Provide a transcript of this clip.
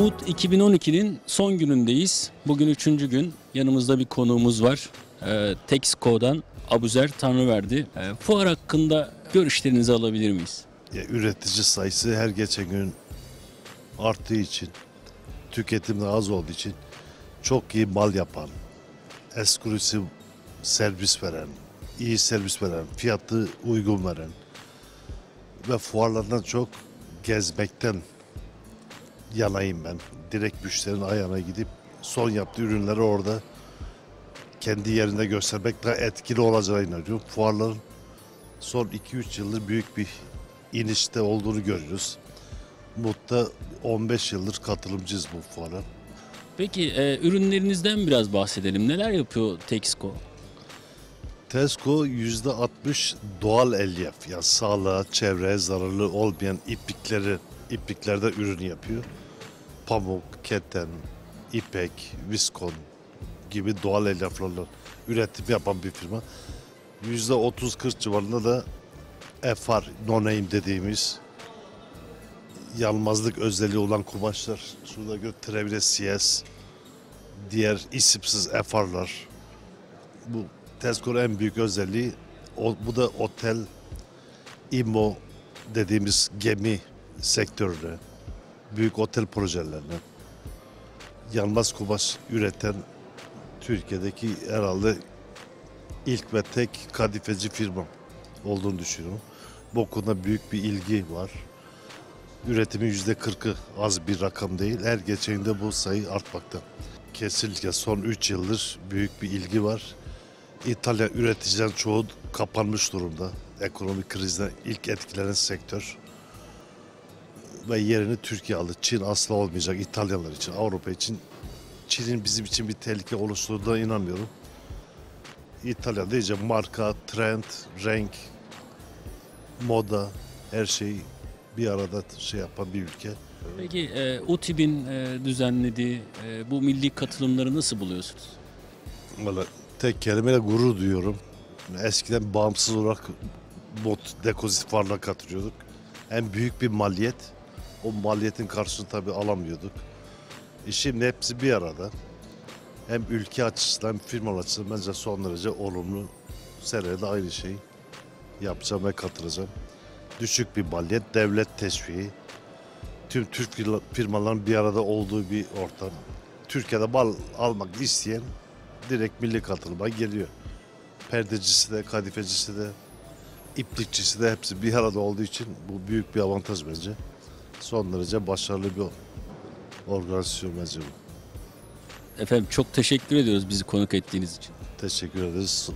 UT 2012'nin son günündeyiz. Bugün üçüncü gün. Yanımızda bir konuğumuz var. Ee, Texco'dan Abuzer Tanrıverdi. Ee, fuar hakkında görüşlerinizi alabilir miyiz? Ya, üretici sayısı her geçen gün arttığı için, tüketim de az olduğu için çok iyi mal yapan, eksklusif servis veren, iyi servis veren, fiyatı uygun veren ve fuarlardan çok gezmekten yanayım ben. Direkt müşterinin ayağına gidip son yaptığı ürünleri orada kendi yerinde göstermek daha etkili olacağına inanıyorum. Fuarların son 2-3 yıldır büyük bir inişte olduğunu görüyoruz. Mut'ta 15 yıldır katılımcıyız bu fuara. Peki e, ürünlerinizden biraz bahsedelim. Neler yapıyor Texco? Tesco %60 doğal elyaf. Yani sağlığa, çevreye zararlı olmayan iplikleri, ipliklerde ürün yapıyor. Pamuk, keten, ipek, viskon gibi doğal elyaflarla üretim yapan bir firma. %30-40 civarında da FR, no-name dediğimiz yanmazlık özelliği olan kumaşlar. Şurada götürebiliriz CS, diğer isimsiz FR'lar. Bu Tesco'nun en büyük özelliği o, bu da otel, IMO dediğimiz gemi sektörüne, büyük otel projelerine yanmaz kumaş üreten Türkiye'deki herhalde ilk ve tek kadifeci firma olduğunu düşünüyorum. Bu konuda büyük bir ilgi var. Üretimin yüzde kırkı az bir rakam değil. Her geçen bu sayı artmakta. Kesinlikle son 3 yıldır büyük bir ilgi var. İtalya üreticilerin çoğu kapanmış durumda. Ekonomik krizden ilk etkilenen sektör. Ve yerini Türkiye aldı. Çin asla olmayacak İtalyanlar için, Avrupa için. Çin'in bizim için bir tehlike oluşturduğuna inanmıyorum. İtalya deyince marka, trend, renk, moda, her şey bir arada şey yapan bir ülke. Peki e, UTİB'in e, düzenlediği e, bu milli katılımları nasıl buluyorsunuz? Valla tek kelimeyle gurur duyuyorum. Eskiden bağımsız olarak bot depozit fuarına katılıyorduk. En büyük bir maliyet. O maliyetin karşılığını tabii alamıyorduk. E şimdi hepsi bir arada. Hem ülke açısından hem firma açısından bence son derece olumlu. Seneye de aynı şeyi yapacağım ve katılacağım. Düşük bir maliyet, devlet teşviği. Tüm Türk firma- firmaların bir arada olduğu bir ortam. Türkiye'de mal almak isteyen direkt milli katılıma geliyor. Perdecisi de, kadifecisi de, iplikçisi de hepsi bir arada olduğu için bu büyük bir avantaj bence. Son derece başarılı bir organizasyon bence bu. Efendim çok teşekkür ediyoruz bizi konuk ettiğiniz için. Teşekkür ederiz.